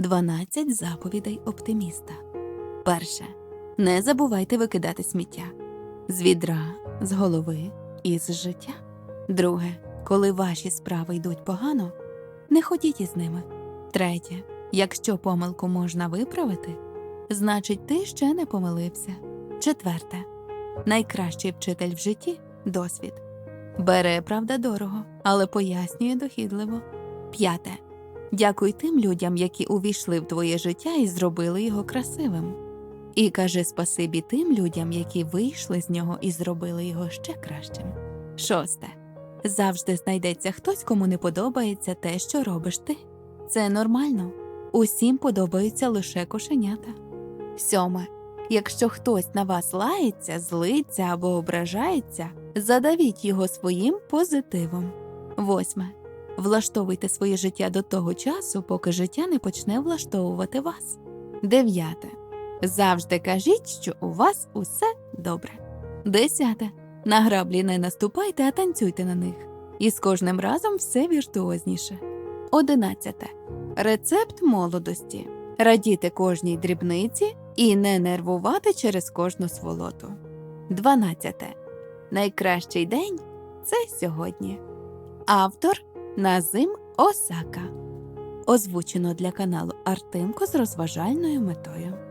12 заповідей оптиміста. Перше. Не забувайте викидати сміття з відра, з голови і з життя. Друге. Коли ваші справи йдуть погано, не ходіть із ними. Третє. Якщо помилку можна виправити, значить ти ще не помилився. Четверте. Найкращий вчитель в житті досвід. Бере, правда, дорого, але пояснює дохідливо. П'яте. Дякуй тим людям, які увійшли в твоє життя і зробили його красивим. І кажи спасибі тим людям, які вийшли з нього і зробили його ще кращим. Шосте. Завжди знайдеться хтось, кому не подобається те, що робиш ти. Це нормально. Усім подобаються лише кошенята. Сьоме. Якщо хтось на вас лається, злиться або ображається, задавіть його своїм позитивом. Восьме. Влаштовуйте своє життя до того часу, поки життя не почне влаштовувати вас. Дев'яте. Завжди кажіть, що у вас усе добре. Десяте. На граблі не наступайте, а танцюйте на них. І з кожним разом все віртуозніше. Одинадцяте. Рецепт молодості. Радіти кожній дрібниці і не нервувати через кожну сволоту. Дванадцяте. Найкращий день це сьогодні. Автор Назим Осака. Озвучено для каналу Артемко з розважальною метою.